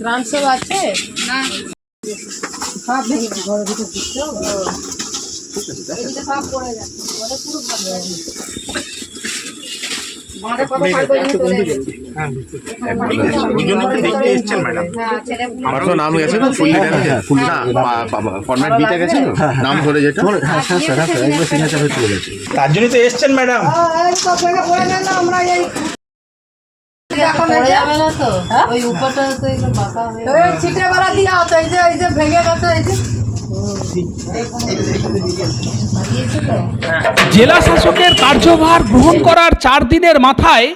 সব আছে না সব ভেঙে ঘরের ভিতর সব পড়ে যাচ্ছে, ঘরে পুরো হয়ে জন্য হ্যাঁ, নাম গেছে তো ফুল না ফরম্যাট বিটা গেছে তো নাম ধরে যেটা হ্যাঁ, হ্যাঁ, হয়ে তার জন্যই তো এসছেন ম্যাডাম আমরা এই এখন এই যে- হ্যাঁ? ওই ছিটে বেড়া দিয়া হতো, এই যে এই যে ভেঙে গেছে এই যে। জেলা শাসকের কার্যভার গ্রহণ করার চার দিনের মাথায়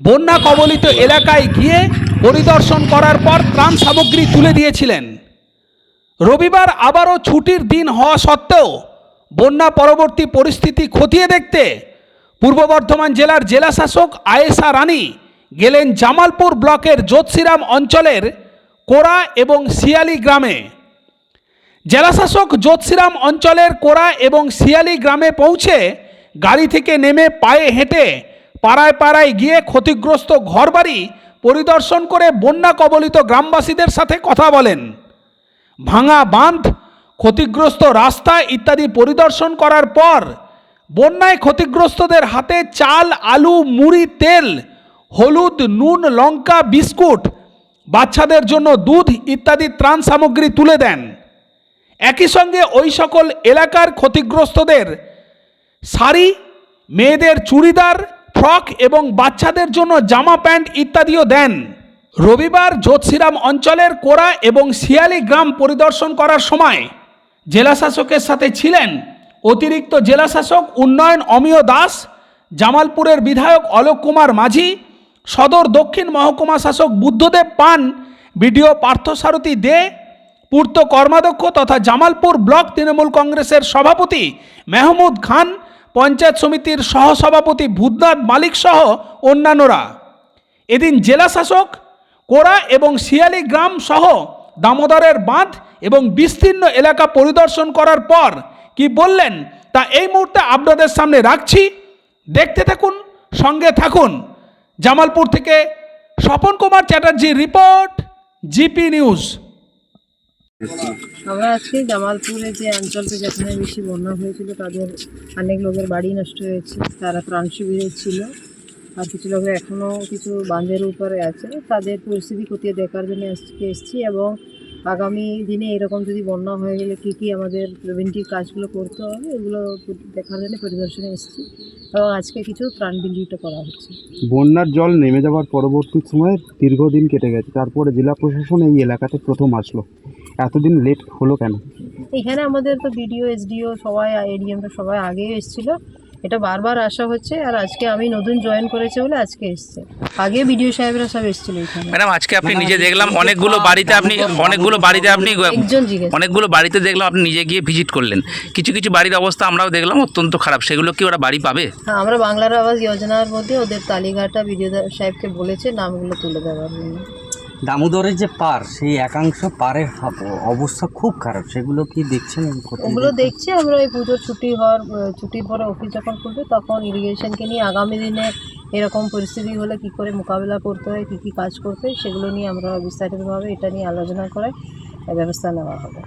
বন্যা কবলিত এলাকায় গিয়ে পরিদর্শন করার পর ত্রাণ সামগ্রী তুলে দিয়েছিলেন। রবিবার আবারও ছুটির দিন হওয়া সত্ত্বেও বন্যা পরবর্তী পরিস্থিতি খতিয়ে দেখতে পূর্ব বর্ধমান জেলার জেলাশাসক আয়েশা রানী গেলেন জামালপুর ব্লকের জ্যোৎসিরাম অঞ্চলের কোরা এবং শিয়ালি গ্রামে। জেলাশাসক জ্যোৎসিরাম অঞ্চলের কোরা এবং শিয়ালি গ্রামে পৌঁছে গাড়ি থেকে নেমে পায়ে হেঁটে পাড়ায় পাড়ায় গিয়ে ক্ষতিগ্রস্ত ঘরবাড়ি পরিদর্শন করে বন্যা কবলিত গ্রামবাসীদের সাথে কথা বলেন। ভাঙা বাঁধ, ক্ষতিগ্রস্ত রাস্তা ইত্যাদি পরিদর্শন করার পর বন্যায় ক্ষতিগ্রস্তদের হাতে চাল, আলু, মুড়ি, তেল হলুদ, নুন, লঙ্কা, বিস্কুট বাচ্চাদের জন্য দুধ ইত্যাদি ত্রাণ সামগ্রী তুলে দেন। একই সঙ্গে ওই সকল এলাকার ক্ষতিগ্রস্তদের শাড়ি, মেয়েদের চুড়িদার, ফ্রক এবং বাচ্চাদের জন্য জামা প্যান্ট ইত্যাদিও দেন। রবিবার জ্যোৎসিরাম অঞ্চলের কোড়া এবং শিয়ালি গ্রাম পরিদর্শন করার সময় জেলাশাসকের সাথে ছিলেন অতিরিক্ত জেলাশাসক উন্নয়ন অমিয় দাস, জামালপুরের বিধায়ক অলোক কুমার মাঝি সদর দক্ষিণ মহকুমা শাসক বুদ্ধদেব পান, বিডিও পার্থসারথী দে, পূর্ত কর্মাধ্যক্ষ তথা জামালপুর ব্লক তৃণমূল কংগ্রেসের সভাপতি মেহমুদ খান, পঞ্চায়েত সমিতির সহসভাপতি ভূতনাথ মালিক সহ অন্যান্যরা। এদিন জেলা শাসক, কোড়া এবং শিয়ালি গ্রাম সহ দামোদরের বাঁধ এবং বিস্তীর্ণ এলাকা পরিদর্শন করার পর কি বললেন তা এই মুহূর্তে আপনাদের সামনে রাখছি। দেখতে থাকুন, সঙ্গে থাকুন। জামালপুর থেকে স্বপন কুমার চ্যাটার্জির রিপোর্ট জিপি নিউজ। আমরা আজকে জামালপুরে যে অঞ্চলটা যেখানে বেশি বন্যা হয়েছিল, তাদের অনেক লোকের বাড়ি নষ্ট হয়েছে, তারা ত্রাণ শিবিরে ছিল। আর কিছু লোকের এখনও কিছু বাঁধের উপরে আছে। তাদের পরিস্থিতি খতিয়ে দেখার জন্য আজকে এসেছি এবং আগামী দিনে এরকম যদি বন্যা হয়ে গেলে কী কী আমাদের প্রিভেন্টিভ কাজগুলো করতে হবে এগুলো দেখার জন্য পরিদর্শনে এসেছি এবং আজকে কিছু ত্রাণ বিলিটা করা হচ্ছে। বন্যার জল নেমে যাওয়ার পরবর্তী সময়ে দীর্ঘদিন কেটে গেছে তারপরে জেলা প্রশাসন এই এলাকাতে প্রথম আসলো। এতদিন লেট হলো কেন? এখানে আমাদের তো বিডিও এসডিও সবাই এডিএমটা সবাই আগেই এসেছিল। এটা বারবার আসা হচ্ছে আর আজকে আমি নতুন জয়েন করেছে বলে আজকে এসছে। আগে বিডিও সাহেবরা সব এসেছিল এখানে। ম্যাডাম আজকে আপনি নিজে দেখলাম অনেকগুলো বাড়িতে আপনি অনেকগুলো বাড়িতে আপনি একজন জিজ্ঞেস অনেকগুলো বাড়িতে দেখলাম আপনি নিজে গিয়ে ভিজিট করলেন। কিছু কিছু বাড়ির অবস্থা আমরাও দেখলাম অত্যন্ত খারাপ। সেগুলো কি ওরা বাড়ি পাবে? হ্যাঁ আমরা বাংলার আবাস যোজনার মধ্যে ওদের তালিকাটা বিডিও সাহেবকে বলেছে নামগুলো তুলে দেওয়ার জন্য। দামোদরের যে পার সেই একাংশ পারের অবস্থা খুব খারাপ। সেগুলো কি দেখছেন ওগুলো দেখছি আমরা এই পুজোর ছুটি হওয়ার ছুটির পরে অফিস যখন খুলবে তখন ইরিগেশনকে নিয়ে আগামী দিনে এরকম পরিস্থিতি হলে কি করে মোকাবিলা করতে হয় কী কী কাজ করতে হয় সেগুলো নিয়ে আমরা বিস্তারিতভাবে এটা নিয়ে আলোচনা করে ব্যবস্থা নেওয়া হবে।